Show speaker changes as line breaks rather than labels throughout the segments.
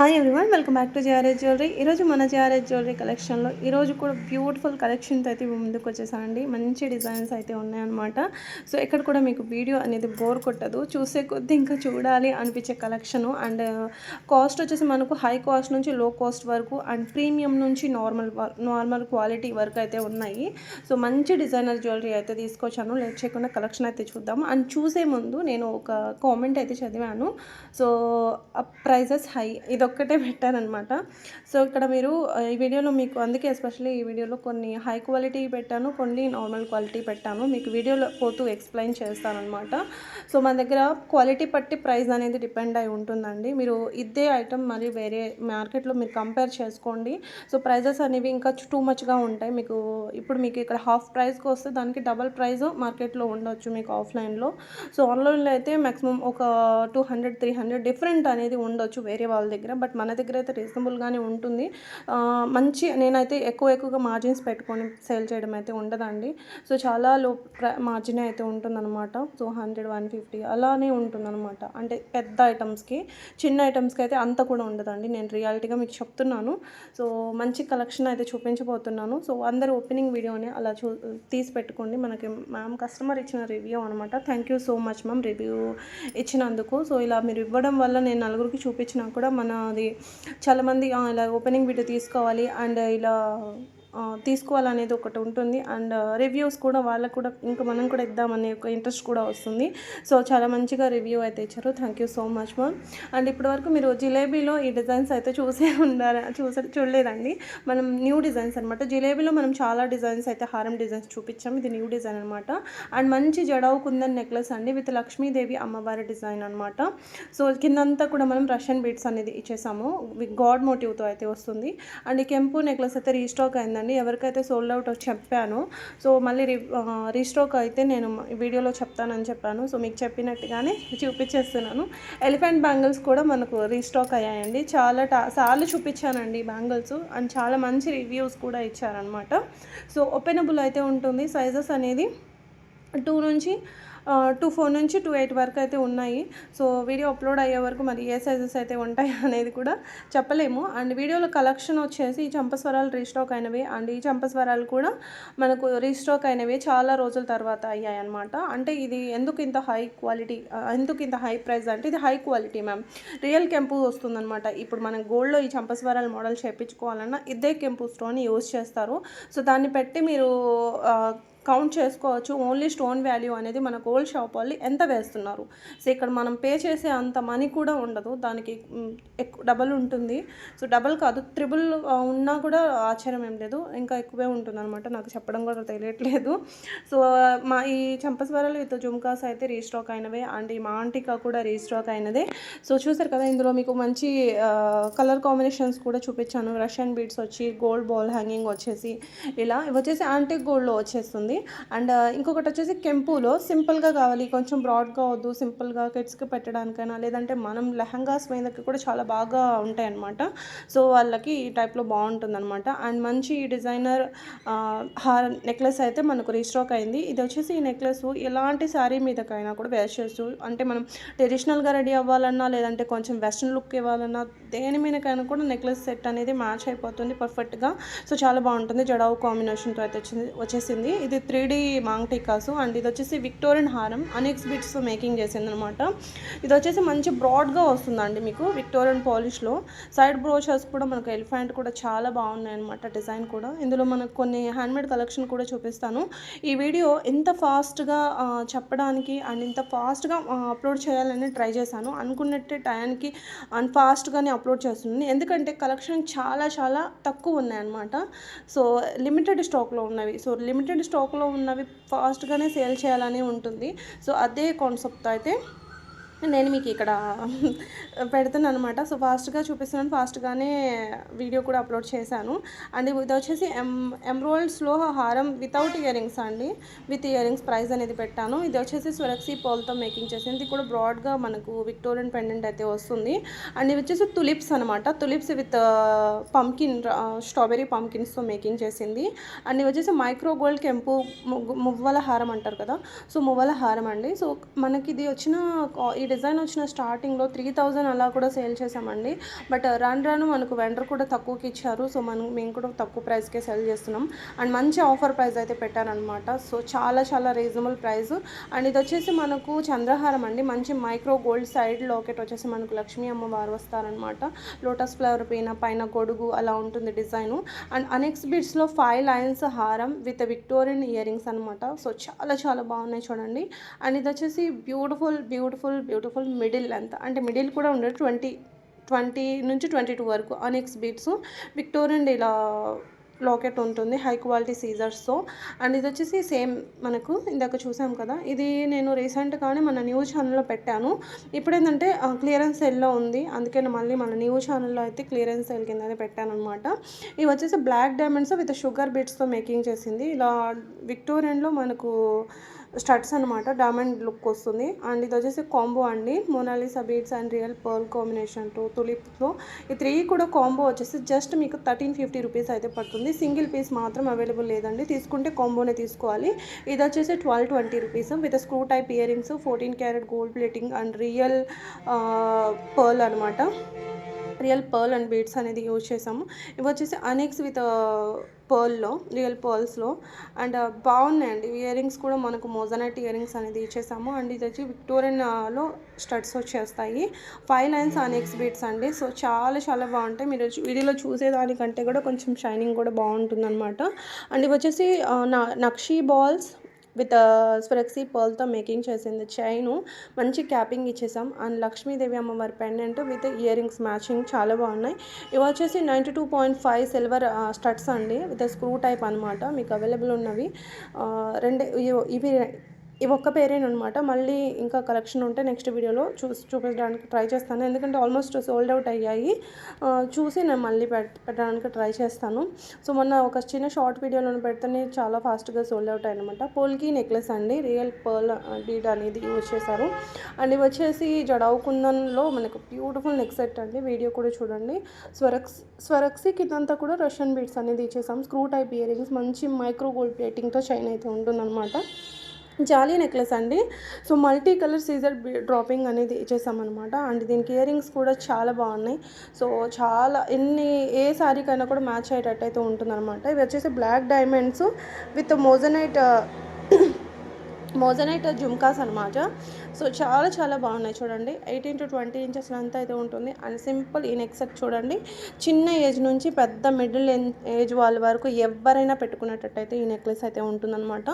Hi everyone welcome back to JRS jewellery ఈరోజు మన JRS jewellery కలెక్షన్లో ఈరోజు కూడా బ్యూటిఫుల్ కలెక్షన్స్ అయితే ముందుకు వచ్చేసానండి మంచి డిజైన్స్ అయితే ఉన్నాయన్నమాట. సో ఇక్కడ కూడా మీకు వీడియో అనేది బోర్ కొట్టదు. చూసే కొద్దీ ఇంకా చూడాలి అనిపించే కలెక్షను అండ్ కాస్ట్ వచ్చేసి మనకు హై కాస్ట్ నుంచి లో కాస్ట్ వరకు అండ్ ప్రీమియం నుంచి నార్మల్ నార్మల్ క్వాలిటీ వరకు అయితే ఉన్నాయి. సో మంచి డిజైనర్ జ్యువెలరీ అయితే తీసుకొచ్చాను. లేట్ చేయకుండా కలెక్షన్ అయితే చూద్దాం అండ్ చూసే ముందు నేను ఒక కామెంట్ అయితే చదివాను. సో ప్రైజెస్ హై ఇదొక్కటే పెట్టానమాట సో ఇక్కడ మీరు ఈ వీడియోలో మీకు అందుకే ఎస్పెషల్లీ ఈ వీడియోలో కొన్ని హై క్వాలిటీ పెట్టాను కొన్ని నార్మల్ క్వాలిటీ పెట్టాను. మీకు వీడియోలో పోతూ ఎక్స్ప్లెయిన్ చేస్తానమాట సో మన దగ్గర క్వాలిటీ బట్టి ప్రైస్ అనేది డిపెండ్ అయి ఉంటుందండి. మీరు ఇదే ఐటమ్ మరియు వేరే మార్కెట్లో మీరు కంపేర్ చేసుకోండి. సో ప్రైజెస్ అనేవి ఇంకా టూ మచ్గా ఉంటాయి. మీకు ఇప్పుడు మీకు ఇక్కడ హాఫ్ ప్రైస్కి వస్తే దానికి డబల్ ప్రైస్ మార్కెట్లో ఉండొచ్చు మీకు ఆఫ్లైన్లో. సో ఆన్లైన్లో అయితే మ్యాక్సిమం ఒక two hundred three hundred different అనేది ఉండొచ్చు వేరే వాళ్ళ దగ్గర. బట్ మన దగ్గర అయితే రీజనబుల్గానే ఉంటుంది. మంచి నేనైతే ఎక్కువ ఎక్కువగా మార్జిన్స్ పెట్టుకొని సేల్ చేయడం అయితే ఉండదండి. సో చాలా లో మార్జిన్ అయితే ఉంటుందన్నమాట. సో హండ్రెడ్ వన్ ఫిఫ్టీ అలానే ఉంటుందన్నమాట. అంటే పెద్ద ఐటమ్స్కి చిన్న ఐటమ్స్కి అయితే అంత కూడా ఉండదండి. నేను రియాలిటీగా మీకు చెప్తున్నాను. సో మంచి కలెక్షన్ అయితే చూపించబోతున్నాను. సో అందరు ఓపెనింగ్ వీడియోని అలా చూ తీసి పెట్టుకోండి. మనకి మ్యామ్ కస్టమర్ ఇచ్చిన రివ్యూ అనమాట thank you so much ma'am review ఇచ్చినందుకు. సో ఇలా మీరు ఇవ్వడం వల్ల నేను నలుగురికి చూపించినా కూడా మన అది చాలామంది ఇలా ఓపెనింగ్ వీడియో తీసుకోవాలి. అండ్ ఇలా తీసుకోవాలనేది ఒకటి ఉంటుంది. అండ్ రివ్యూస్ కూడా వాళ్ళకు కూడా ఇంకా మనం కూడా ఇద్దామనే ఒక ఇంట్రెస్ట్ కూడా వస్తుంది. సో చాలా మంచిగా రివ్యూ అయితే ఇచ్చారు. Thank you so much ma'am and ఇప్పటివరకు మీరు జిలేబీలో ఈ డిజైన్స్ అయితే చూసే ఉండాలి చూసే చూడలేదండి. మనం న్యూ డిజైన్స్ అనమాట జిలేబీలో మనం చాలా డిజైన్స్ అయితే హారం డిజైన్స్ చూపించాం. ఇది న్యూ డిజైన్ అనమాట అండ్ మంచి జడావు కుందన్ నెక్లెస్ అండి. విత్ లక్ష్మీదేవి అమ్మవారి డిజైన్ అనమాట సో కిందంతా కూడా మనం రష్యన్ బీట్స్ అనేది ఇచ్చేసాము. విత్ గాడ్ మోటివ్తో అయితే వస్తుంది. అండ్ ఈ కెంపు నెక్లెస్ అయితే రీస్టాక్ అయిందండి. ఎవరికైతే సోల్డ్ అవుట్ చెప్పాను. సో మళ్ళీ రీ రీస్టాక్ అయితే నేను వీడియోలో చెప్తానని చెప్పాను. సో మీకు చెప్పినట్టుగానే చూపించేస్తున్నాను. ఎలిఫెంట్ బ్యాంగిల్స్ కూడా మనకు రీస్టాక్ అయ్యాయండి. చాలా టా సార్లు చూపించానండి బ్యాంగిల్స్ అండ్ చాలా మంచి రివ్యూస్ కూడా ఇచ్చారనమాట సో ఓపెనబుల్ అయితే ఉంటుంది. సైజెస్ అనేది టూ నుంచి టూ ఫోర్ నుంచి టూ ఎయిట్ వరకు అయితే ఉన్నాయి. సో వీడియో అప్లోడ్ అయ్యే వరకు మరి ఏ సైజెస్ అయితే ఉంటాయి అనేది కూడా చెప్పలేము. అండ్ వీడియోలో కలెక్షన్ వచ్చేసి ఈ చంపస్వరాలు రీస్టాక్ అయినవి. అండ్ ఈ చంపస్వరాలు కూడా మనకు రీస్టాక్ అయినవి చాలా రోజుల తర్వాత అయ్యాయి అనమాట అంటే ఇది ఎందుకు ఇంత హై క్వాలిటీ ఎందుకు ఇంత హై ప్రైస్ అంటే ఇది హై క్వాలిటీ మ్యామ్. రియల్ కెంపు వస్తుందన్నమాట. ఇప్పుడు మనం గోల్డ్లో ఈ చంపస్వరాలు మోడల్ చేయించుకోవాలన్నా ఇదే కెంపు స్టోన్ యూజ్ చేస్తారు. సో దాన్ని పెట్టి మీరు కౌంట్ చేసుకోవచ్చు. ఓన్లీ స్టోన్ వాల్యూ అనేది మన గోల్డ్ షాప్ వాళ్ళు ఎంత వేస్తున్నారు? సో ఇక్కడ మనం పే చేసే అంత మనీ కూడా ఉండదు. దానికి ఎక్కువ డబల్ ఉంటుంది. సో డబల్ కాదు త్రిబుల్ ఉన్నా కూడా ఆశ్చర్యం ఏం లేదు. ఇంకా ఎక్కువే ఉంటుంది అనమాట నాకు చెప్పడం కూడా తెలియట్లేదు. సో మా ఈ చంపస్వరాలు విత్ జుమ్కాస్ అయితే రీస్టాక్ అయినవే. అండ్ ఈ మాంటికా కూడా రీస్టాక్ అయినదే. సో చూసారు కదా ఇందులో మీకు మంచి కలర్ కాంబినేషన్స్ కూడా చూపించాను. రష్యన్ బీట్స్ వచ్చి గోల్డ్ బాల్ హ్యాంగింగ్ వచ్చేసి ఇలా ఇవి వచ్చేసి యాంటిక్ గోల్డ్లో వచ్చేస్తుంది. అండ్ ఇంకొకటి వచ్చేసి కెంపులో సింపుల్గా కావాలి. కొంచెం బ్రాడ్గా వద్దు సింపుల్గా కిడ్స్కి పెట్టడానికైనా లేదంటే మనం లెహంగాస్ మీదకి కూడా చాలా బాగా ఉంటాయి అన్నమాట సో వాళ్ళకి ఈ టైప్లో బాగుంటుంది అనమాట అండ్ మంచి డిజైనర్ హార్ నెక్లెస్ అయితే మనకు రీస్టాక్ అయింది. ఇది వచ్చేసి ఈ నెక్లెస్ ఎలాంటి శారీ మీదకైనా కూడా వేర్ చేయొచ్చు అంటే మనం ట్రెడిషనల్గా రెడీ అవ్వాలన్నా లేదంటే కొంచెం వెస్ట్రన్ లుక్ ఇవ్వాలన్నా దేని మీదకైనా కూడా నెక్లెస్ సెట్ అనేది మ్యాచ్ అయిపోతుంది పర్ఫెక్ట్గా. సో చాలా బాగుంటుంది. జడావు కాంబినేషన్తో అయితే వచ్చింది వచ్చేసింది. ఇది three D maang tikkas and ఇది వచ్చేసి విక్టోరియన్ హారం. అనెక్స్ బిట్స్ మేకింగ్ చేసింది అనమాట ఇది వచ్చేసి మంచి బ్రాడ్గా వస్తుందండి మీకు విక్టోరియన్ పాలిష్లో సైడ్ బ్రోషర్స్ కూడా మనకు ఎలిఫెంట్ కూడా చాలా బాగున్నాయి అనమాట డిజైన్ కూడా. ఇందులో మనకు కొన్ని హ్యాండ్మేడ్ కలెక్షన్ కూడా చూపిస్తాను. ఈ వీడియో ఎంత ఫాస్ట్గా చెప్పడానికి అండ్ ఇంత ఫాస్ట్గా అప్లోడ్ చేయాలని ట్రై చేశాను. అనుకున్నట్టే టయానికి అండ్ ఫాస్ట్గానే అప్లోడ్ చేస్తుంది. ఎందుకంటే కలెక్షన్ చాలా చాలా తక్కువ ఉన్నాయన్నమాట. సో లిమిటెడ్ స్టాక్లో ఉన్నవి. సో లిమిటెడ్ స్టాక్ స్టాక్లో ఉన్నవి ఫాస్ట్గానే సేల్ చేయాలని ఉంటుంది. సో అదే కాన్సెప్ట్ అయితే నేను మీకు ఇక్కడ పెడుతున్నాను అనమాట సో ఫాస్ట్గా చూపిస్తున్నాను. ఫాస్ట్గానే వీడియో కూడా అప్లోడ్ చేశాను. అండ్ ఇది వచ్చేసి ఎం ఎమ్రోల్డ్స్లో హారం వితౌట్ ఇయరింగ్స్ అండి. విత్ ఇయరింగ్స్ ప్రైస్ అనేది పెట్టాను. ఇది వచ్చేసి సురక్షి పోల్తో మేకింగ్ చేసింది. ఇది కూడా బ్రాడ్గా మనకు విక్టోరియన్ పెండెంట్ అయితే వస్తుంది. అండ్ ఇది వచ్చేసి తులిప్స్ అనమాట తులిప్స్ విత్ పంకిన్ స్ట్రాబెరీ పంకిన్స్తో మేకింగ్ చేసింది. అండ్ ఇది వచ్చేసి మైక్రో గోల్డ్ కెంపు ముగ్గు- మువ్వల హారం అంటారు కదా. సో మువ్వల హారం అండి. సో మనకి ఇది వచ్చిన డిజైన్ వచ్చిన స్టార్టింగ్లో త్రీ థౌజండ్ అలా కూడా సేల్ చేసామండి బట్ రాను రాను మనకు వెండర్ కూడా తక్కువకి ఇచ్చారు. సో మనం మేము కూడా తక్కువ ప్రైస్కే సెల్ చేస్తున్నాం. అండ్ మంచి ఆఫర్ ప్రైస్ అయితే పెట్టారనమాట సో చాలా చాలా రీజనబుల్ ప్రైస్ అండ్ ఇది వచ్చేసి మనకు చంద్రహారం అండి. మంచి మైక్రో గోల్డ్ సైడ్ లాకెట్ వచ్చేసి మనకు లక్ష్మీ అమ్మవారు వస్తారనమాట లోటస్ ఫ్లవర్ పైన పైన గొడుగు అలా ఉంటుంది డిజైన్. అండ్ అనెక్స్ బిట్స్లో ఫైవ్ లైన్స్ హారం విత్ విక్టోరియన్ ఇయర్ రింగ్స్ అనమాట సో చాలా చాలా బాగున్నాయి చూడండి. అండ్ ఇది వచ్చేసి beautiful beautiful beautiful middle length అంటే మిడిల్ కూడా ఉండదు ట్వంటీ ట్వంటీ నుంచి ట్వంటీ టూ వరకు అనిక్స్ బీట్స్. విక్టోరియన్ ఇలా లాకెట్ ఉంటుంది హై క్వాలిటీ సీజర్స్తో. అండ్ ఇది వచ్చేసి సేమ్ మనకు ఇందాక చూసాం కదా ఇది నేను రీసెంట్గానే మన న్యూస్ ఛానల్లో పెట్టాను. ఇప్పుడు ఏంటంటే క్లియరెన్స్ సెల్లో ఉంది. అందుకే మళ్ళీ మన న్యూస్ ఛానల్లో అయితే క్లియరెన్స్ సెల్ కిందనే పెట్టాను అనమాట ఇవి వచ్చేసి బ్లాక్ డైమండ్స్ విత్ షుగర్ బీట్స్తో మేకింగ్ చేసింది. ఇలా విక్టోరియన్లో మనకు స్టడ్స్ అనమాట డైమండ్ లుక్ వస్తుంది. అండ్ ఇది వచ్చేసి కాంబో అండి. Mona Lisa beads and real pearl combination two తులిప్లో ఈ త్రీ కూడా కాంబో వచ్చేసి జస్ట్ మీకు థర్టీన్ ఫిఫ్టీ రూపీస్ అయితే పడుతుంది. సింగిల్ పీస్ మాత్రం అవైలబుల్ లేదండి. తీసుకుంటే కాంబోనే తీసుకోవాలి. ఇది వచ్చేసి twelve twenty rupees with screw type ear rings fourteen carat gold plating and real pearl అనమాట రియల్ పర్ల్ అండ్ బీడ్స్ అనేది యూజ్ చేసాము ఇవి వచ్చేసి అనెక్స్ విత్ పర్ల్లో రియల్ పర్ల్స్లో. అండ్ బాగున్నాయండి. ఇయర్ రింగ్స్ కూడా మనకు మోజనైట్ ఇయర్ రింగ్స్ అనేది ఇచ్చేసాము. అండ్ ఇది వచ్చి విక్టోరియన్లో స్టడ్స్ వచ్చేస్తాయి. ఫైవ్ లైన్స్ అనేక్స్ బీట్స్ అండి. సో చాలా చాలా బాగుంటాయి. మీరు వీడియోలో చూసేదానికంటే కూడా కొంచెం షైనింగ్ కూడా బాగుంటుంది అనమాట అండ్ ఇవి వచ్చేసి నక్షీ బాల్స్ విత్ స్ప్రెక్సీ పర్ల్తో మేకింగ్ చేసింది చైను. మంచి క్యాపింగ్ ఇచ్చేసాం. అండ్ లక్ష్మీదేవి అమ్మవారి pendant with ear rings matching చాలా బాగున్నాయి. ఇవి వచ్చేసి ninety two point five silver studs అండి. విత్ స్క్రూ టైప్ అనమాట మీకు అవైలబుల్ ఉన్నవి. రెండు ఇవి ఇవి ఒక్క పేరేనమాట మళ్ళీ ఇంకా కలెక్షన్ ఉంటే నెక్స్ట్ వీడియోలో చూసి చూపించడానికి ట్రై చేస్తాను. ఎందుకంటే ఆల్మోస్ట్ సోల్డ్ అవుట్ అయ్యాయి. చూసి నేను మళ్ళీ పెట్టడానికి ట్రై చేస్తాను. సో మొన్న ఒక చిన్న షార్ట్ వీడియోలో పెడితేనే చాలా ఫాస్ట్గా సోల్డ్ అవుట్ అయ్యనమాట పోల్కి నెక్లెస్ అండి. రియల్ పర్ల్ బీడ్ అనేది యూజ్ చేశారు. అండ్ ఇవి వచ్చేసి జడావు కుందన్లో మనకు బ్యూటిఫుల్ నెక్ సెట్ అండి. వీడియో కూడా చూడండి. స్వరక్స్ స్వరక్సి కిందంతా కూడా రష్యన్ బీడ్స్ అనేది ఇచ్చేసాం. స్క్రూ టైప్ ఇయర్ రింగ్స్ మంచి మైక్రో గోల్డ్ ప్లేటింగ్తో చైన్ అయితే ఉంటుందన్నమాట. జాలీ నెక్లెస్ అండి. సో మల్టీ కలర్ సీజర్ డ్రాపింగ్ అనేది ఇచ్చేసామన్నమాట అండ్ దీనికి ఇయర్ రింగ్స్ కూడా చాలా బాగున్నాయి. సో చాలా ఎన్ని ఏ శారీకైనా కూడా మ్యాచ్ అయ్యేటట్టు అయితే ఉంటుందన్నమాట. ఇవి వచ్చేసి black diamonds with moissanite moissanite jhumkas అనమాట సో చాలా చాలా బాగున్నాయి చూడండి. Eighteen to twenty inches length అయితే ఉంటుంది. అండ్ సింపుల్ ఈ నెక్ సెట్ చూడండి. చిన్న ఏజ్ నుంచి పెద్ద మిడిల్ ఏజ్ వాళ్ళ వరకు ఎవరైనా పెట్టుకునేటట్టు అయితే ఈ నెక్లెస్ అయితే ఉంటుందన్నమాట.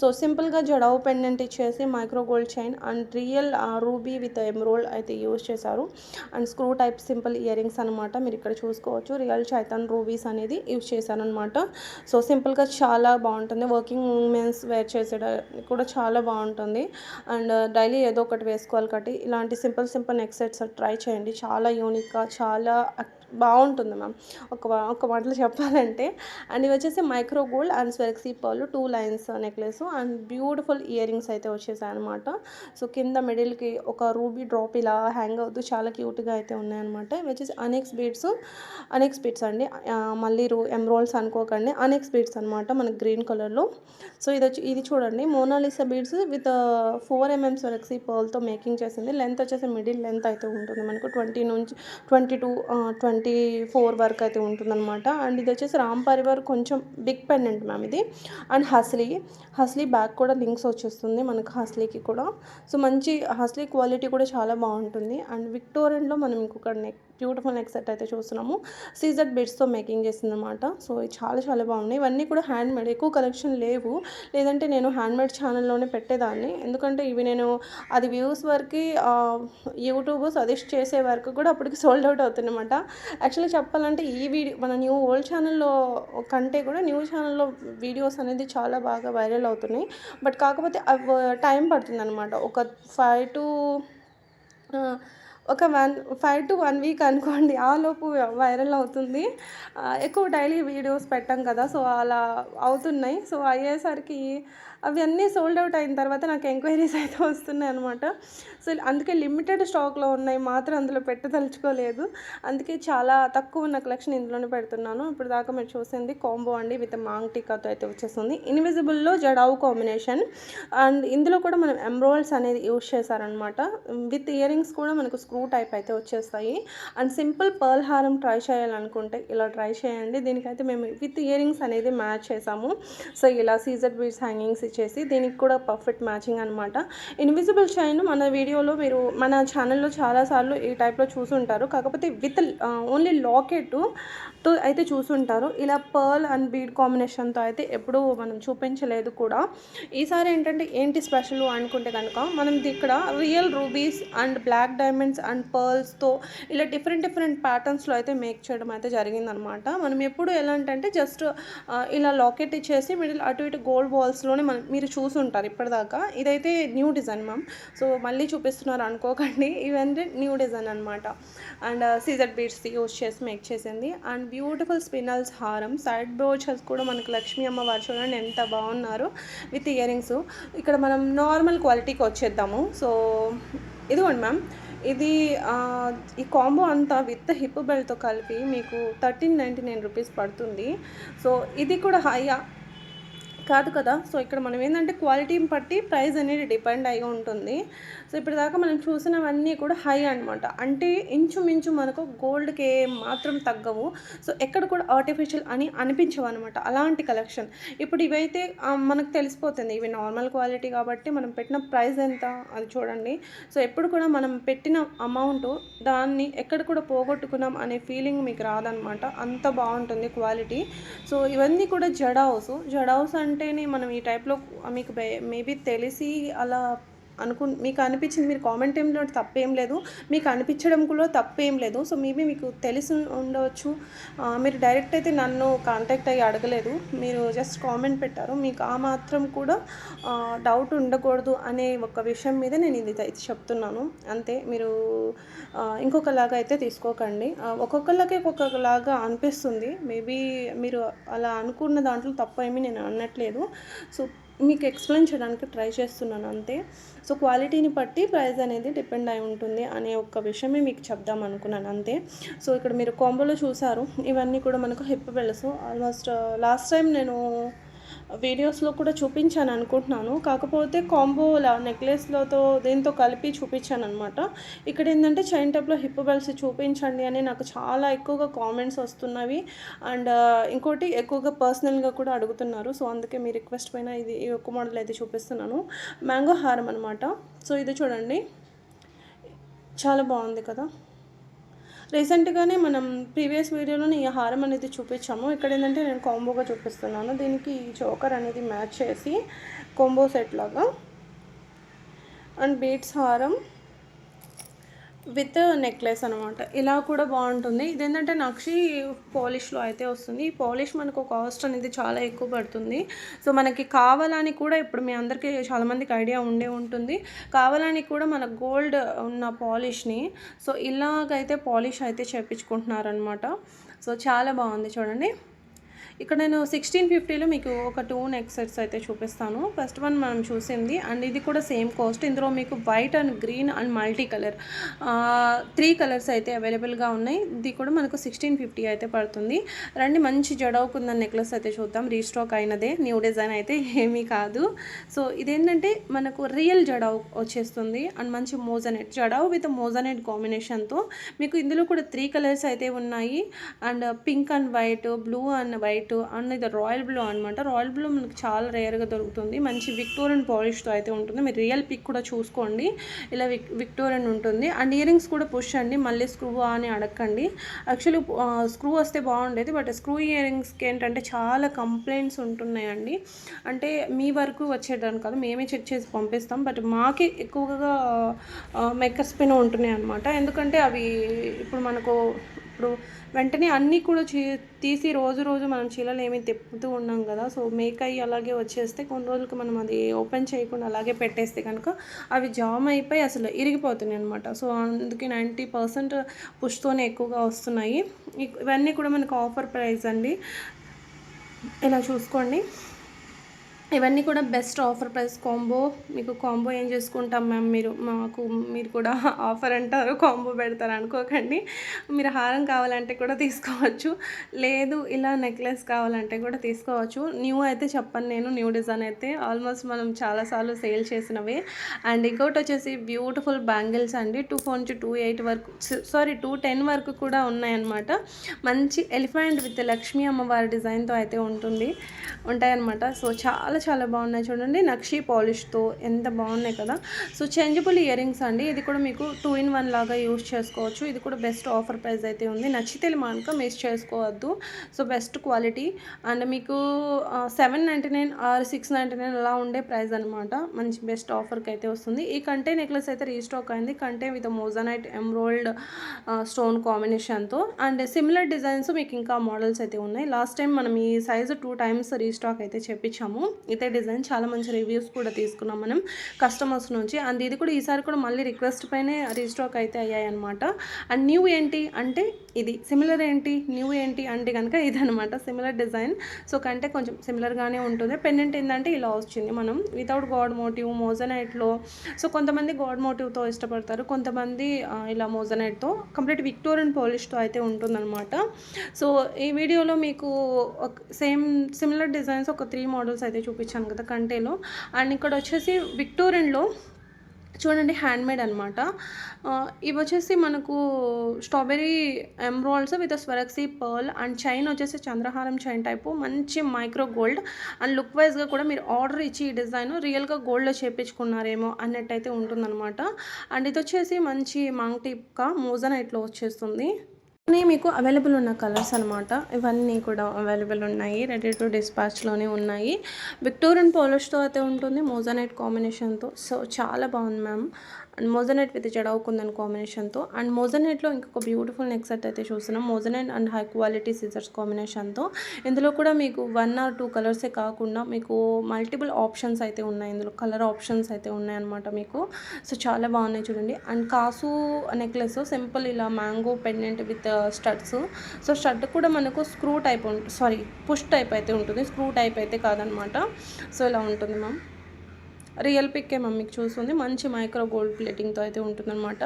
సో సింపుల్గా జడవు పెండెంట్ ఇచ్చేసి micro gold chain and real ruby with emerald అయితే యూజ్ చేశారు. And screw type simple ear rings అనమాట మీరు ఇక్కడ చూసుకోవచ్చు. రియల్ చైతన్ రూబీస్ అనేది యూజ్ చేశాను సో సింపుల్గా చాలా బాగుంటుంది. వర్కింగ్ ఉమెన్స్ వేర్ చేసే కూడా చాలా బాగుంటుంది. అండ్ డైలీ ఏదో ఒకటి వేసుకోవాలి కాబట్టి ఇలాంటి simple simple neck sets try చేయండి. చాలా యూనిక్గా చాలా బాగుంటుంది మ్యామ్. ఒక ఒక మాటలో చెప్పాలంటే అండ్ ఇవి వచ్చేసి micro gold and స్వెక్సీ pearl two lines necklace and beautiful ear rings అయితే వచ్చేసాయి అనమాట సో కింద మిడిల్కి ఒక రూబీ డ్రాప్ ఇలా హ్యాంగ్ అవుతూ చాలా క్యూట్గా అయితే ఉన్నాయన్నమాట. ఇవి వచ్చేసి అనెక్స్ బీడ్స్ అనెక్స్ బీడ్స్ అండి. మళ్ళీ రూ ఎమ్రోల్స్ అనుకోకండి. అనెక్స్ బీడ్స్ అనమాట మనకి గ్రీన్ కలర్లో. సో ఇది వచ్చి ఇది చూడండి. Mona Lisa beads with four MM స్వెక్సీ పర్ల్తో మేకింగ్ చేసింది. లెంత్ వచ్చేసి మిడిల్ లెంత్ అయితే ఉంటుంది మనకు. ట్వంటీ నుంచి twenty two twenty twenty four వరకు అయితే ఉంటుందన్నమాట. అండ్ ఇది వచ్చేసి రామ్ పరివార్ కొంచెం బిగ్ పెండెంట్ మ్యామ్ ఇది. అండ్ హస్లీ. హస్లీ బ్యాక్ కూడా లింక్స్ వచ్చేస్తుంది మనకు హస్లీకి కూడా. సో మంచి హస్లీ క్వాలిటీ కూడా చాలా బాగుంటుంది. అండ్ విక్టోరియన్లో మనం ఇంకొక నెక్ బ్యూటిఫుల్ నెక్ సెట్ అయితే చూస్తున్నాము. సీజర్ బిడ్స్తో మేకింగ్ చేసిందనమాట సో చాలా చాలా బాగున్నాయి. ఇవన్నీ కూడా హ్యాండ్ మేడ్ ఎక్కువ కలెక్షన్ లేవు. లేదంటే నేను హ్యాండ్ మేడ్ ఛానల్లోనే పెట్టేదాన్ని. ఎందుకంటే ఇవి నేను అది వ్యూస్ వరకు యూట్యూబ్ సజెస్ట్ చేసే వరకు కూడా అప్పటికి సోల్డ్ అవుట్ అవుతుందన్నమాట. యాక్చువల్లీ చెప్పాలంటే ఈ వీడియో మన న్యూ ఓల్డ్ ఛానల్లో కంటే కూడా న్యూ ఛానల్లో వీడియోస్ అనేది చాలా బాగా వైరల్ అవుతున్నాయి. బట్ కాకపోతే టైం పడుతుంది అనమాట ఒక ఫైవ్ టు ఒక one five to one week అనుకోండి ఆ లోపు వైరల్ అవుతుంది. ఎక్కువ డైలీ వీడియోస్ పెట్టాం కదా సో అలా అవుతున్నాయి. సో అయ్యేసరికి అవన్నీ సోల్డ్ అవుట్ అయిన తర్వాత నాకు ఎంక్వైరీస్ అయితే వస్తున్నాయి అనమాట సో అందుకే లిమిటెడ్ స్టాక్లో ఉన్నాయి మాత్రం అందులో పెట్టదలుచుకోలేదు. అందుకే చాలా తక్కువ ఉన్న కలెక్షన్ ఇందులోనే పెడుతున్నాను. ఇప్పుడు దాకా మీరు చూసింది కాంబో అండి విత్ మాంగ్ టీకాతో అయితే వచ్చేస్తుంది ఇన్విజిబుల్లో జడావు కాంబినేషన్ అండ్ ఇందులో కూడా మనం ఎంబ్రాయిల్స్ అనేది యూజ్ చేశారనమాట విత్ ఇయర్ రింగ్స్ కూడా మనకు స్క్రూ టైప్ అయితే వచ్చేస్తాయి. అండ్ సింపుల్ పర్ల్ హారం ట్రై చేయాలనుకుంటే ఇలా ట్రై చేయండి. దీనికైతే మేము విత్ ఇయర్ రింగ్స్ అనేది మ్యాచ్ చేసాము. సో ఇలా సీజర్ బీడ్స్ హ్యాంగింగ్స్ చేసి దీనికి కూడా పర్ఫెక్ట్ మ్యాచింగ్ అనమాట ఇన్విజిబుల్ చైన్ మన వీడియోలో మీరు మన ఛానల్లో చాలాసార్లు ఈ టైప్లో చూసుంటారు. కాకపోతే విత్ ఓన్లీ లాకెట్తో అయితే చూసుంటారు. ఇలా పర్ల్ అండ్ బీడ్ కాంబినేషన్తో అయితే ఎప్పుడూ మనం చూపించలేదు కూడా. ఈసారి ఏంటంటే ఏంటి స్పెషల్ అనుకుంటే కనుక మనం ఇక్కడ real rubies and black diamonds and పర్ల్స్తో ఇలా డిఫరెంట్ డిఫరెంట్ ప్యాటర్న్స్లో అయితే మేక్ చేయడం అయితే జరిగిందనమాట మనం ఎప్పుడు ఎలా అంటే జస్ట్ ఇలా లాకెట్ ఇచ్చేసి మిడిల్ అటు ఇటు గోల్డ్ బాల్స్లోనే మనం మీరు చూసుంటారు ఇప్పటిదాకా. ఇదైతే న్యూ డిజైన్ మ్యామ్. సో మళ్ళీ చూపిస్తున్నారు అనుకోకండి. ఇవన్నీ న్యూ డిజైన్ అనమాట అండ్ సీజర్ బీడ్స్ యూస్ చేసి మేక్ చేసింది. అండ్ బ్యూటిఫుల్ స్పినల్స్ హారం. సైడ్ బ్రోచెస్ కూడా మనకు లక్ష్మీ అమ్మవారు చూడండి ఎంత బాగున్నారు విత్ ఇయరింగ్స్ ఇక్కడ మనం నార్మల్ క్వాలిటీకి వచ్చేద్దాము. సో ఇదిగోండి మ్యామ్. ఇది uh, ఈ కాంబో అంతా విత్ హిప్ బెల్ట్తో కలిపి మీకు థర్టీన్ నైంటీ నైన్ రూపీస్ పడుతుంది. సో ఇది కూడా హైయా కాదు కదా. సో ఇక్కడ మనం ఏంటంటే క్వాలిటీని బట్టి ప్రైస్ అనేది డిపెండ్ అయి ఉంటుంది. సో ఇప్పటిదాకా మనం చూసినవన్నీ కూడా హై అనమాట అంటే ఇంచుమించు మనకు గోల్డ్కి మాత్రం తగ్గవు. సో ఎక్కడ కూడా ఆర్టిఫిషియల్ అని అనిపించవు అనమాట అలాంటి కలెక్షన్. ఇప్పుడు ఇవైతే మనకు తెలిసిపోతుంది. ఇవి నార్మల్ క్వాలిటీ కాబట్టి మనం పెట్టిన ప్రైస్ ఎంత అది చూడండి. సో ఎప్పుడు కూడా మనం పెట్టిన అమౌంట్ దాన్ని ఎక్కడ కూడా పోగొట్టుకున్నాం అనే ఫీలింగ్ మీకు రాదనమాట అంత బాగుంటుంది క్వాలిటీ. సో ఇవన్నీ కూడా జడావుస్ జడావుస్ ఉంటేనే మనం ఈ టైప్లో మీకు మేబీ తెలిసి అలా అనుకు మీకు అనిపించింది మీరు కామెంట్ టైంలో తప్పేం లేదు. మీకు అనిపించడం కూడా తప్పేం లేదు. సో మేబీ మీకు తెలిసి ఉండవచ్చు. మీరు డైరెక్ట్ అయితే నన్ను కాంటాక్ట్ అయ్యి అడగలేదు. మీరు జస్ట్ కామెంట్ పెట్టారు. మీకు ఆ మాత్రం కూడా డౌట్ ఉండకూడదు అనే ఒక విషయం మీద నేను ఇది అయితే చెప్తున్నాను. అంతే. మీరు ఇంకొకలాగా అయితే తీసుకోకండి. ఒక్కొక్కళ్ళకి ఒక్కొక్కలాగా అనిపిస్తుంది. మేబీ మీరు అలా అనుకున్న దాంట్లో తప్పు ఏమీ నేను అనట్లేదు. సో మీకు ఎక్స్ప్లెయిన్ చేయడానికి ట్రై చేస్తున్నాను అంతే. సో క్వాలిటీని బట్టి ప్రైస్ అనేది డిపెండ్ అయి ఉంటుంది అనే ఒక విషయమే మీకు చెప్దాం అనుకున్నాను అంతే. సో ఇక్కడ మీరు కాంబోలో చూసారు. ఇవన్నీ కూడా మనకు hip belts almost last time నేను వీడియోస్లో కూడా చూపించాను అనుకుంటున్నాను. కాకపోతే కాంబో నెక్లెస్లతో దీంతో కలిపి చూపించాను అనమాట ఇక్కడ ఏంటంటే చైన్ టైప్లో హిప్ బెల్ట్స్ చూపించండి అని నాకు చాలా ఎక్కువగా కామెంట్స్ వస్తున్నవి. అండ్ ఇంకోటి ఎక్కువగా పర్సనల్గా కూడా అడుగుతున్నారు. సో అందుకే మీ రిక్వెస్ట్ పైన ఇది ఈ ఒక్క మోడల్ అయితే చూపిస్తున్నాను. మ్యాంగో హారం అనమాట సో ఇది చూడండి. చాలా బాగుంది కదా. రీసెంట్గానే మనం ప్రీవియస్ వీడియోలో ఈ హారం అనేది చూపించాము. ఇక్కడ ఏంటంటే నేను కాంబోగా చూపిస్తున్నాను. దీనికి ఈ చోకర్ అనేది మ్యాచ్ చేసి కాంబో సెట్ లాగా. అండ్ బీట్స్ హారం. విత్ నెక్లెస్ అనమాట ఇలా కూడా బాగుంటుంది. ఇదేంటంటే నక్షి పాలిష్లో అయితే వస్తుంది. ఈ పాలిష్ మనకు కాస్ట్ అనేది చాలా ఎక్కువ పడుతుంది. సో మనకి కావాలని కూడా ఇప్పుడు మీ అందరికీ చాలామందికి ఐడియా ఉండే ఉంటుంది. కావాలని కూడా మన గోల్డ్ ఉన్న పాలిష్ని సో ఇలాగైతే పాలిష్ అయితే చేపించుకుంటున్నారనమాట సో చాలా బాగుంది చూడండి. ఇక్కడ నేను సిక్స్టీన్ ఫిఫ్టీలో మీకు ఒక టూ నెక్ సెట్స్ అయితే చూపిస్తాను. ఫస్ట్ వన్ మనం చూసింది. అండ్ ఇది కూడా సేమ్ కాస్ట్ ఇందులో మీకు white and green and multi colour three colours అయితే అవైలబుల్గా ఉన్నాయి. ఇది కూడా మనకు సిక్స్టీన్ ఫిఫ్టీ అయితే పడుతుంది. రండి మంచి జడవుకున్న నెక్లెస్ అయితే చూద్దాం. రీస్టాక్ అయినదే. న్యూ డిజైన్ అయితే ఏమీ కాదు. సో ఇదేంటంటే మనకు రియల్ జడావు వచ్చేస్తుంది. అండ్ మంచి మోజనెట్. జడావు విత్ మోజనెట్ కాంబినేషన్తో మీకు ఇందులో కూడా త్రీ కలర్స్ అయితే ఉన్నాయి. And pink and white blue and white and ఇది రాయల్ బ్లూ అనమాట రాయల్ బ్లూ మనకు చాలా రేర్గా దొరుకుతుంది. మంచి విక్టోరియన్ పాలిష్తో అయితే ఉంటుంది. మీరు రియల్ పిక్ కూడా చూసుకోండి. ఇలా విక్ విక్టోరియన్ ఉంటుంది. అండ్ ఇయర్ రింగ్స్ కూడా పుష్ అండి. మళ్ళీ స్క్రూ అని అడగండి యాక్చువల్లీ స్క్రూ వస్తే బాగుండేది. బట్ స్క్రూ ఇయర్ రింగ్స్కి ఏంటంటే చాలా కంప్లైంట్స్ ఉంటున్నాయండి. అంటే మీ వరకు వచ్చేదాన్ని కాదు. మేమే చెక్ చేసి పంపిస్తాం. బట్ మాకే ఎక్కువగా మెక్కర్స్ పైన ఉంటున్నాయి అనమాట ఎందుకంటే అవి ఇప్పుడు మనకు ఇప్పుడు వెంటనే అన్నీ కూడా చీ తీసి రోజు రోజు మనం చీలలు ఏమి తిప్పుతూ ఉన్నాం కదా. సో మేక్ అయ్యి అలాగే వచ్చేస్తే కొన్ని రోజులకి మనం అది ఓపెన్ చేయకుండా అలాగే పెట్టేస్తే కనుక అవి జామ్ అయిపోయి అసలు ఇరిగిపోతున్నాయి అనమాట సో అందుకే నైంటీ పర్సెంట్ పుష్తోనే ఎక్కువగా వస్తున్నాయి. ఇవన్నీ కూడా మనకు ఆఫర్ ప్రైస్ అండి. ఇలా చూసుకోండి. ఇవన్నీ కూడా బెస్ట్ ఆఫర్ ప్రైస్ కాంబో మీకు కాంబో ఏం చేసుకుంటాం మ్యామ్ మీరు మాకు మీరు కూడా ఆఫర్ అంటారు కాంబో పెడతారు అనుకోకండి. మీరు హారం కావాలంటే కూడా తీసుకోవచ్చు. లేదు ఇలా నెక్లెస్ కావాలంటే కూడా తీసుకోవచ్చు. న్యూ అయితే చెప్పను నేను న్యూ డిజైన్ అయితే. ఆల్మోస్ట్ మనం చాలాసార్లు సేల్ చేసినవి. అండ్ ఇంకోటి వచ్చేసి బ్యూటిఫుల్ బ్యాంగిల్స్ అండి. టూ ఫోర్ నుంచి టూ ఎయిట్ వరకు సారీ టూ టెన్ వరకు కూడా ఉన్నాయన్నమాట. మంచి ఎలిఫెంట్ విత్ లక్ష్మీ అమ్మవారి డిజైన్తో అయితే ఉంటుంది. ఉంటాయన్నమాట. సో చాలా చాలా బాగున్నాయి చూడండి. నక్షి పాలిష్తో ఎంత బాగున్నాయి కదా. సో చేంజబుల్ ఇయర్ రింగ్స్ అండి. ఇది కూడా మీకు టూ ఇన్ వన్ లాగా యూస్ చేసుకోవచ్చు. ఇది కూడా బెస్ట్ ఆఫర్ ప్రైస్ అయితే ఉంది. నచ్చితే మానక మిస్ చేసుకోవద్దు. సో బెస్ట్ క్వాలిటీ అండ్ మీకు seven ninety nine or six ninety nine అలా ఉండే ప్రైస్ అనమాట మంచి బెస్ట్ ఆఫర్కి అయితే వస్తుంది. ఈ కంటే నెక్లెస్ అయితే రీస్టాక్ అయింది. కంటే విత్ మోజనైట్ ఎమ్రోల్డ్ స్టోన్ కాంబినేషన్తో అండ్ సిమిలర్ డిజైన్స్ మీకు ఇంకా మోడల్స్ అయితే ఉన్నాయి. లాస్ట్ టైం మనం ఈ సైజు టూ టైమ్స్ రీస్టాక్ అయితే చెప్పించాము. ఇదే డిజైన్ చాలా మంచి రివ్యూస్ కూడా తీసుకున్నాం మనం కస్టమర్స్ నుంచి. అండ్ ఇది కూడా ఈసారి కూడా మళ్ళీ రిక్వెస్ట్ పైనే రీస్టాక్ అయితే అయ్యాయి అనమాట అండ్ న్యూ ఏంటి అంటే ఇది సిమిలర్ ఏంటి? న్యూ ఏంటి? అంటే కనుక ఇది అనమాట సిమిలర్ డిజైన్ సో కంటే కొంచెం సిమిలర్గానే ఉంటుంది. పెండెంట్ ఏంటంటే ఇలా వచ్చింది మనం. వితౌట్ గాడ్ మోటివ్ మోజనైట్లో సో కొంతమంది గాడ్ మోటివ్తో ఇష్టపడతారు. కొంతమంది ఇలా మోజనైట్తో కంప్లీట్ విక్టోరియన్ పోలిష్తో అయితే ఉంటుందన్నమాట. సో ఈ వీడియోలో మీకు సేమ్ సిమిలర్ డిజైన్స్ ఒక త్రీ మోడల్స్ అయితే చూపించాను కదా కంటేలో. అండ్ ఇక్కడ వచ్చేసి విక్టోరియన్లో చూడండి హ్యాండ్మేడ్ అనమాట ఇవి వచ్చేసి మనకు strawberry emeralds with స్వరక్సీ pearl and chain వచ్చేసి చంద్రహారం చైన్ టైపు. మంచి మైక్రో గోల్డ్. అండ్ లుక్ వైజ్గా కూడా మీరు ఆర్డర్ ఇచ్చి ఈ డిజైన్ రియల్గా గోల్డ్లో చేపించుకున్నారేమో అన్నట్టయితే ఉంటుందన్నమాట. అండ్ ఇది వచ్చేసి మంచి మాంగ్ టీప్గా మోజన్ ఇట్లా వచ్చేస్తుంది. ఇవన్నీ మీకు అవైలబుల్ ఉన్న కలర్స్ అనమాట. ఇవన్నీ కూడా అవైలబుల్ ఉన్నాయి. రెడీ టు డిస్పాచ్లోనే ఉన్నాయి. విక్టోరియన్ పోలిష్తో అయితే ఉంటుంది. మోజనైట్ కాంబినేషన్తో సో చాలా బాగుంది మ్యామ్ అండ్ మోజనైట్ విత్ జడవుకుందని కాంబినేషన్తో. అండ్ మోజనైట్లో ఇంకొక బ్యూటిఫుల్ నెక్ సెట్ అయితే చూస్తున్నాం. మోజనైట్ అండ్ హై క్వాలిటీ సిజర్స్ కాంబినేషన్తో. ఇందులో కూడా మీకు వన్ ఆర్ టూ కలర్సే కాకుండా మీకు మల్టిపుల్ ఆప్షన్స్ అయితే ఉన్నాయి. ఇందులో కలర్ ఆప్షన్స్ అయితే ఉన్నాయన్నమాట మీకు. సో చాలా బాగున్నాయి చూడండి. అండ్ కాసు నెక్లెస్ సింపుల్ ఇలా mango pendant with studs. So stud కూడా మనకు screw type sorry push type అయితే ఉంటుంది. స్క్రూ టైప్ అయితే కాదనమాట సో ఇలా ఉంటుంది మ్యామ్. రియల్ పిక్కే మమ్మీకి చూస్తుంది. మంచి మైక్రో గోల్డ్ ప్లేటింగ్తో అయితే ఉంటుందన్నమాట.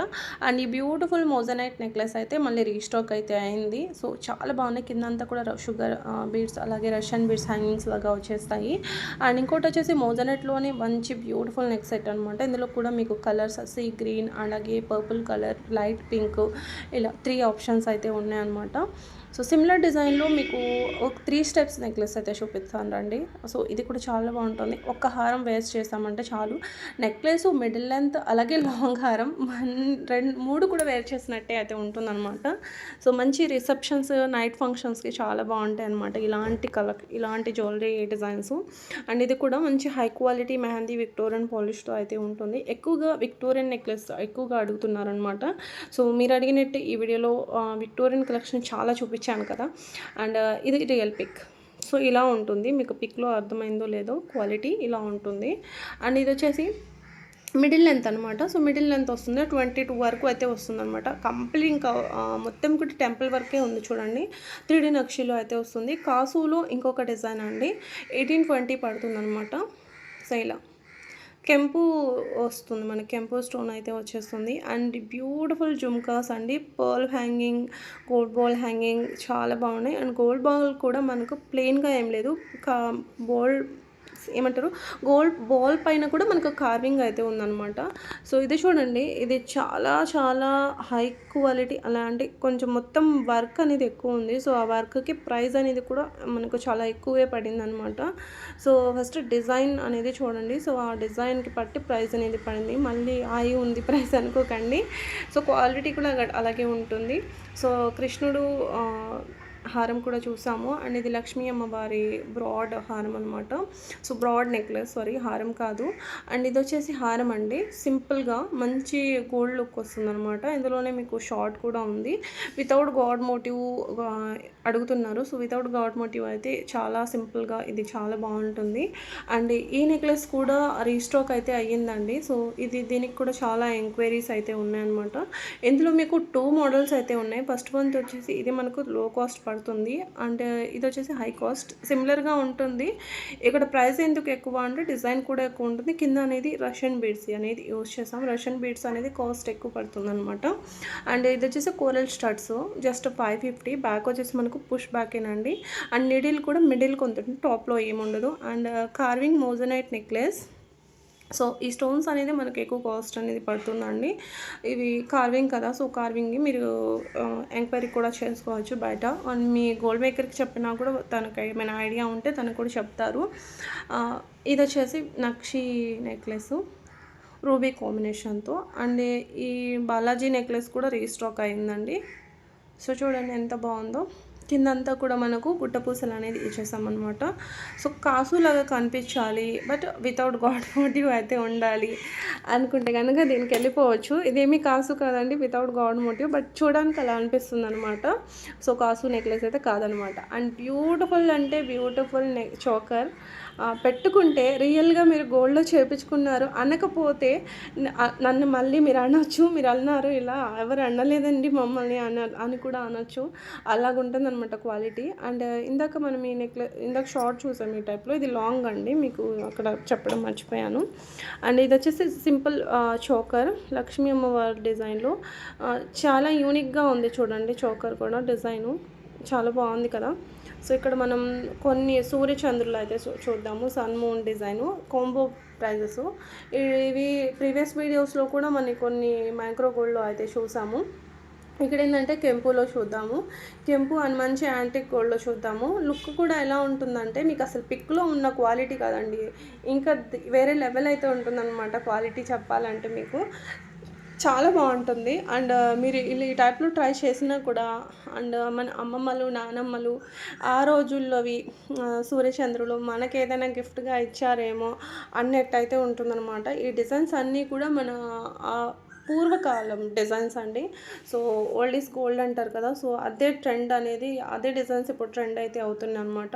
అండ్ ఈ బ్యూటిఫుల్ మోజనైట్ నెక్లెస్ అయితే మళ్ళీ రీస్టాక్ అయితే అయింది. సో చాలా బాగున్నాయి. కింద అంతా కూడా షుగర్ బీడ్స్ అలాగే రష్యన్ బీడ్స్ హ్యాంగింగ్స్ లాగా వచ్చేస్తాయి. అండ్ ఇంకోటి వచ్చేసి మోజనైట్లోనే మంచి బ్యూటిఫుల్ నెక్ సెట్ అనమాట ఇందులో కూడా మీకు కలర్స్ సీ గ్రీన్ అలాగే పర్పుల్ కలర్ లైట్ పింక్ ఇలా త్రీ ఆప్షన్స్ అయితే ఉన్నాయన్నమాట. సో సిమిలర్ డిజైన్లో మీకు ఒక త్రీ స్టెప్స్ నెక్లెస్ అయితే చూపిస్తాను రండి. సో ఇది కూడా చాలా బాగుంటుంది. ఒక్క హారం వేస్ట్ చేసామంటే చాలు. నెక్లెస్ మిడిల్ లెంత్ అలాగే లాంగ్ హారం రెండు మూడు కూడా వేర్ చేసినట్టే అయితే ఉంటుందన్నమాట. సో మంచి రిసెప్షన్స్ నైట్ ఫంక్షన్స్కి చాలా బాగుంటాయి అనమాట ఇలాంటి కలర్ ఇలాంటి జ్యువెలరీ డిజైన్స్ అండ్ ఇది కూడా మంచి హై క్వాలిటీ మెహందీ విక్టోరియన్ పాలిష్తో అయితే ఉంటుంది. ఎక్కువగా విక్టోరియన్ నెక్లెస్ ఎక్కువగా అడుగుతున్నారనమాట సో మీరు అడిగినట్టు ఈ వీడియోలో విక్టోరియన్ కలెక్షన్ చాలా చూపించాను కదా. అండ్ uh, ఇది రియల్ పిక్. సో ఇలా ఉంటుంది. మీకు పిక్లో అర్థమైందో లేదో క్వాలిటీ ఇలా ఉంటుంది. అండ్ ఇది వచ్చేసి మిడిల్ లెంత్ అనమాట సో మిడిల్ లెంత్ వస్తుంది. ట్వంటీ టూ వరకు అయితే వస్తుంది అనమాట కంప్లీట్ ఇంకా uh, మొత్తం కూడా టెంపుల్ వరకే ఉంది చూడండి. త్రీ డీ నక్షిలో అయితే వస్తుంది. కాసులో ఇంకొక డిజైన్ అండి. ఎయిటీన్ ట్వంటీ పడుతుంది అనమాట సో ఇలా. కెంపు వస్తుంది మనకి కెంపు స్టోన్ అయితే వచ్చేస్తుంది. అండ్ బ్యూటిఫుల్ జుమ్కాస్ అండి. Pearl hanging gold ball hanging చాలా బాగున్నాయి. అండ్ గోల్డ్ బాల్ కూడా మనకు ప్లెయిన్గా ఏం లేదు. కా బోల్డ్ ఏమంటారు? గోల్డ్ బాల్ పైన కూడా మనకు కార్వింగ్ అయితే ఉందన్నమాట. సో ఇది చూడండి. ఇది చాలా చాలా హై క్వాలిటీ అలాంటి కొంచెం మొత్తం వర్క్ అనేది ఎక్కువ ఉంది. సో ఆ వర్క్కి ప్రైస్ అనేది కూడా మనకు చాలా ఎక్కువే పడింది అనమాట సో ఫస్ట్ డిజైన్ అనేది చూడండి. సో ఆ డిజైన్కి పట్టి ప్రైస్ అనేది పడింది. మళ్ళీ హై ఉంది ప్రైస్ అనుకోకండి. సో క్వాలిటీ కూడా అలాగే ఉంటుంది. సో కృష్ణుడు హారం కూడా చూసాము. అండ్ ఇది లక్ష్మీ అమ్మవారి బ్రాడ్ హారం అనమాట సో బ్రాడ్ నెక్లెస్ సారీ హారం కాదు. అండ్ ఇది వచ్చేసి హారం అండి. సింపుల్గా మంచి గోల్డ్ లుక్ వస్తుంది అనమాట ఇందులోనే మీకు షార్ట్ కూడా ఉంది. వితౌట్ గాడ్ మోటివ్ అడుగుతున్నారు. సో వితౌట్ గాడ్ మోటివ్ అయితే చాలా సింపుల్గా ఇది చాలా బాగుంటుంది. అండ్ ఈ నెక్లెస్ కూడా రీస్టాక్ అయితే అయ్యిందండి. సో ఇది దీనికి కూడా చాలా ఎంక్వైరీస్ అయితే ఉన్నాయన్నమాట. ఇందులో మీకు టూ మోడల్స్ అయితే ఉన్నాయి. ఫస్ట్ వన్ వచ్చేసి ఇది మనకు లో కాస్ట్ పడుతుంది. అండ్ ఇది వచ్చేసి హై కాస్ట్ సిమిలర్గా ఉంటుంది. ఇక్కడ ప్రైస్ ఎందుకు ఎక్కువ అంటే డిజైన్ కూడా ఎక్కువ ఉంటుంది. కింద అనేది రష్యన్ బీడ్స్ అనేది యూజ్ చేస్తాం రష్యన్ బీడ్స్ అనేది కాస్ట్ ఎక్కువ పడుతుంది అనమాట అండ్ ఇది వచ్చేసి coral studs just five fifty back వచ్చేసి మనకు పుష్ బ్యాకేనండి అండ్ నిడిల్ కూడా మిడిల్ కొంత టాప్లో ఏముండదు. And carving moissanite necklace so ఈ స్టోన్స్ అనేది మనకి ఎక్కువ కాస్ట్ అనేది పడుతుందండి. ఇవి కార్వింగ్ కదా సో కార్వింగ్ మీరు ఎంక్వైరీ కూడా చేసుకోవచ్చు బయట. అండ్ మీ గోల్డ్ మేకర్కి చెప్పినా కూడా తనకు ఏమైనా ఐడియా ఉంటే తనకు కూడా చెప్తారు. ఇది వచ్చేసి నక్షి నెక్లెస్ రూబీ కాంబినేషన్తో అండ్ ఈ బాలాజీ నెక్లెస్ కూడా రీస్టాక్ అయిందండి. సో చూడండి ఎంత బాగుందో. కిందంతా కూడా మనకు గుట్టపూసలు అనేది ఇచ్చేసామన్నమాట సో కాసులాగా కనిపించాలి బట్ వితౌట్ గాడ్ మోటివ్ అయితే ఉండాలి అనుకుంటే కనుక దీనికి వెళ్ళిపోవచ్చు. ఇదేమీ కాసు కాదండి వితౌట్ గాడ్ మోటివ్ బట్ చూడడానికి అలా అనిపిస్తుంది అనమాట సో కాసు నెక్లెస్ అయితే కాదనమాట అండ్ బ్యూటిఫుల్ అంటే బ్యూటిఫుల్ నె చోకర్ పెట్టుకుంటే రియల్గా మీరు గోల్డ్లో చేపించుకున్నారు. అనకపోతే నన్ను మళ్ళీ మీరు అనొచ్చు మీరు అన్నారు ఇలా ఎవరు అనలేదండి మమ్మల్ని అన అని కూడా అనొచ్చు. అలాగుంటుందన్నమాట క్వాలిటీ. అండ్ ఇందాక మనం ఈ నెక్లెస్ ఇందాక షార్ట్ చూసాం ఈ టైప్లో. ఇది లాంగ్ అండి మీకు అక్కడ చెప్పడం మర్చిపోయాను. అండ్ ఇది వచ్చేసి సింపుల్ చోకర్ లక్ష్మీ అమ్మవారి డిజైన్లో. చాలా యూనిక్గా ఉంది చూడండి చోకర్ కూడా డిజైను. చాలా బాగుంది కదా. సో ఇక్కడ మనం కొన్ని సూర్యచంద్రులు అయితే చూ- చూద్దాము sun moon design combo prices ఇవి ప్రీవియస్ వీడియోస్లో కూడా మనకి కొన్ని మైక్రో గోల్డ్లో అయితే చూసాము. ఇక్కడ ఏంటంటే కెంపులో చూద్దాము. కెంపు అని మంచి యాంటిక్ గోల్డ్లో చూద్దాము. లుక్ కూడా ఎలా ఉంటుందంటే మీకు అసలు పిక్లో ఉన్న క్వాలిటీ కాదండి. ఇంకా వేరే లెవెల్ అయితే ఉంటుందన్నమాట క్వాలిటీ చెప్పాలంటే మీకు. చాలా బాగుంటుంది. అండ్ మీరు ఇలా ఈ టైప్లో ట్రై చేసినా కూడా అండ్ మన అమ్మమ్మలు నానమ్మలు ఆ రోజుల్లోవి సూర్యచంద్రులు మనకి ఏదైనా గిఫ్ట్గా ఇచ్చారేమో అన్నట్టయితే ఉంటుందన్నమాట. ఈ డిజైన్స్ అన్నీ కూడా మన పూర్వకాలం డిజైన్స్ అండి. సో ఓల్డ్ ఈజ్ గోల్డ్ అంటారు కదా సో అదే ట్రెండ్ అనేది అదే డిజైన్స్ ఇప్పుడు ట్రెండ్ అయితే అవుతున్నాయి అనమాట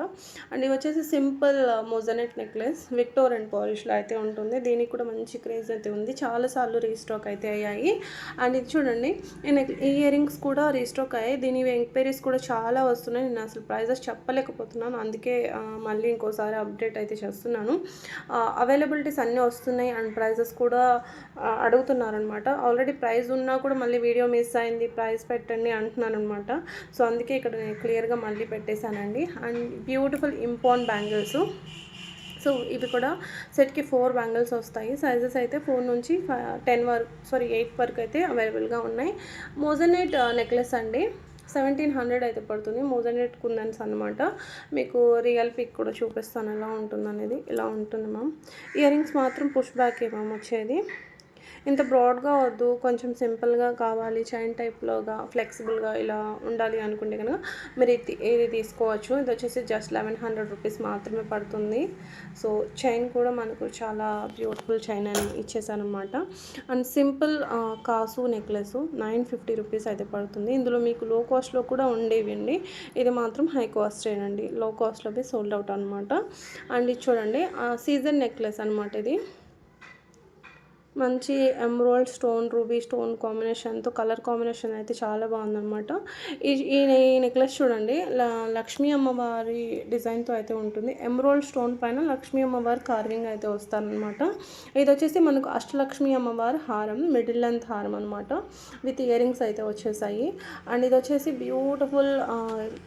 అండ్ ఇవి వచ్చేసి simple moissanite necklace victor and పాలిష్లో అయితే ఉంటుంది. దీనికి కూడా మంచి క్రేజ్ అయితే ఉంది. చాలాసార్లు రీస్టాక్ అయితే అయ్యాయి. అండ్ ఇది చూడండి ఈ ఇయరింగ్స్ ఇయర్ రింగ్స్ కూడా రీస్టాక్ అయ్యాయి. దీని ఎంక్వైరీస్ కూడా చాలా వస్తున్నాయి. నేను అసలు ప్రైజెస్ చెప్పలేకపోతున్నాను. అందుకే uh, మళ్ళీ ఇంకోసారి అప్డేట్ అయితే చేస్తున్నాను. Uh, అవైలబిలిటీస్ అన్నీ వస్తున్నాయి. అండ్ ప్రైజెస్ కూడా uh, అడుగుతున్నారనమాట ఆల్రెడీ ప్రైస్ ఉన్నా కూడా మళ్ళీ వీడియో మిస్ అయింది ప్రైస్ పెట్టండి అంటున్నాను అనమాట సో అందుకే ఇక్కడ నేను క్లియర్గా మళ్ళీ పెట్టేశానండి. అండ్ బ్యూటిఫుల్ ఇంపాన్ బ్యాంగిల్స్. సో ఇవి కూడా సెట్కి ఫోర్ బ్యాంగిల్స్ వస్తాయి. సైజెస్ అయితే ఫోర్ నుంచి టెన్ వరకు సారీ ఎయిట్ వరకు అయితే అవైలబుల్గా ఉన్నాయి. మోజనెట్ నెక్లెస్ అండి. సెవెంటీన్ హండ్రెడ్ అయితే పడుతుంది. మోజనెట్ కుందన్స్ అనమాట మీకు రియల్ పిక్ కూడా చూపిస్తాను ఎలా ఉంటుంది అనేది ఇలా ఉంటుంది మ్యామ్. ఇయర్ రింగ్స్ మాత్రం పుష్ బ్యాక్ మ్యామ్ వచ్చేది. ఇంత బ్రాడ్గా వద్దు కొంచెం సింపుల్గా కావాలి చైన్ టైప్లోగా ఫ్లెక్సిబుల్గా ఇలా ఉండాలి అనుకుంటే కనుక మీరు ఇది ఇది తీసుకోవచ్చు. ఇది వచ్చేసి జస్ట్ లెవెన్ హండ్రెడ్ రూపీస్ మాత్రమే పడుతుంది. సో చైన్ కూడా మనకు చాలా బ్యూటిఫుల్ చైన్ అని ఇచ్చేసానమాట అండ్ సింపుల్ కాసు నెక్లెస్ నైన్ ఫిఫ్టీ రూపీస్ అయితే పడుతుంది. ఇందులో మీకు లో కాస్ట్లో కూడా ఉండేవి అండి ఇది మాత్రం హై కాస్ట్ అండి. లో కాస్ట్లోవి సోల్డ్ అవుట్ అనమాట. అండ్ ఇది చూడండి సీజన్ నెక్లెస్ అనమాట ఇది. మంచి ఎమరాల్డ్ స్టోన్ రూబీ స్టోన్ కాంబినేషన్తో కలర్ కాంబినేషన్ అయితే చాలా బాగుందన్నమాట. ఈ ఈ ఈ నెక్లెస్ చూడండి. లక్ష్మీ అమ్మవారి డిజైన్తో అయితే ఉంటుంది. ఎమరాల్డ్ స్టోన్ పైన లక్ష్మీ అమ్మవారి కార్వింగ్ అయితే వస్తారనమాట ఇది వచ్చేసి మనకు అష్టలక్ష్మి అమ్మవారి హారం మిడిల్ లెంత్ హారం అనమాట విత్ ఇయర్ రింగ్స్ అయితే వచ్చేసాయి. అండ్ ఇది వచ్చేసి బ్యూటిఫుల్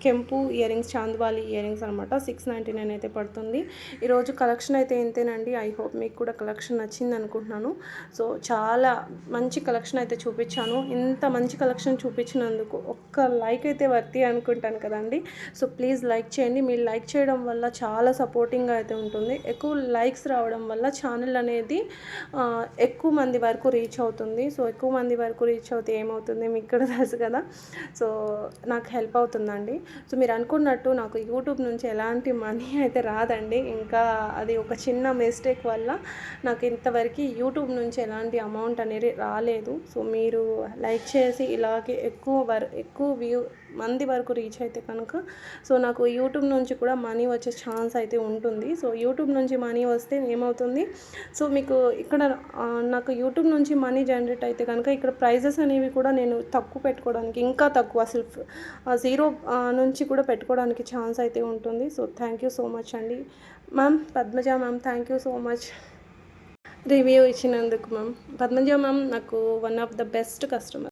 కెంపు ear rings earrings ear rings అనమాట సిక్స్ నైంటీ నైన్ అయితే పడుతుంది. ఈరోజు కలెక్షన్ అయితే ఇంతేనండి. ఐ హోప్ మీకు కూడా కలెక్షన్ నచ్చింది అనుకుంటున్నాను సో చాలా మంచి కలెక్షన్ అయితే చూపించాను. ఇంత మంచి కలెక్షన్ చూపించినందుకు ఒక్క లైక్ అయితే వర్తి అనుకుంటాను కదండి. సో ప్లీజ్ లైక్ చేయండి. మీరు లైక్ చేయడం వల్ల చాలా సపోర్టింగ్గా అయితే ఉంటుంది. ఎక్కువ లైక్స్ రావడం వల్ల ఛానల్ అనేది ఎక్కువ మంది వరకు రీచ్ అవుతుంది. సో ఎక్కువ మంది వరకు రీచ్ అవుతే ఏమవుతుంది మీకు కూడా తెలుసు కదా. సో నాకు హెల్ప్ అవుతుందండి. సో మీరు అనుకున్నట్టు నాకు యూట్యూబ్ నుంచి ఎలాంటి మనీ అయితే రాదండి. ఇంకా అది ఒక చిన్న మిస్టేక్ వల్ల నాకు ఇంతవరకు యూట్యూబ్ నుంచి నుంచి ఎలాంటి అమౌంట్ అనేది రాలేదు. సో మీరు లైక్ చేసి ఇలాగే ఎక్కువ వర్ ఎక్కువ వ్యూ మంది వరకు రీచ్ అయితే కనుక సో నాకు యూట్యూబ్ నుంచి కూడా మనీ వచ్చే ఛాన్స్ అయితే ఉంటుంది. సో యూట్యూబ్ నుంచి మనీ వస్తే ఏమవుతుంది? సో మీకు ఇక్కడ నాకు యూట్యూబ్ నుంచి మనీ జనరేట్ అయితే కనుక ఇక్కడ ప్రైజెస్ అనేవి కూడా నేను తక్కువ పెట్టుకోవడానికి ఇంకా తక్కువ అసలు జీరో నుంచి కూడా పెట్టుకోవడానికి ఛాన్స్ అయితే ఉంటుంది. So thank you so much అండి. Ma'am Padmaja ma'am thank you so much review ఇచ్చినందుకు మ్యామ్. పద్మజ మ్యామ్ నాకు one of the best customer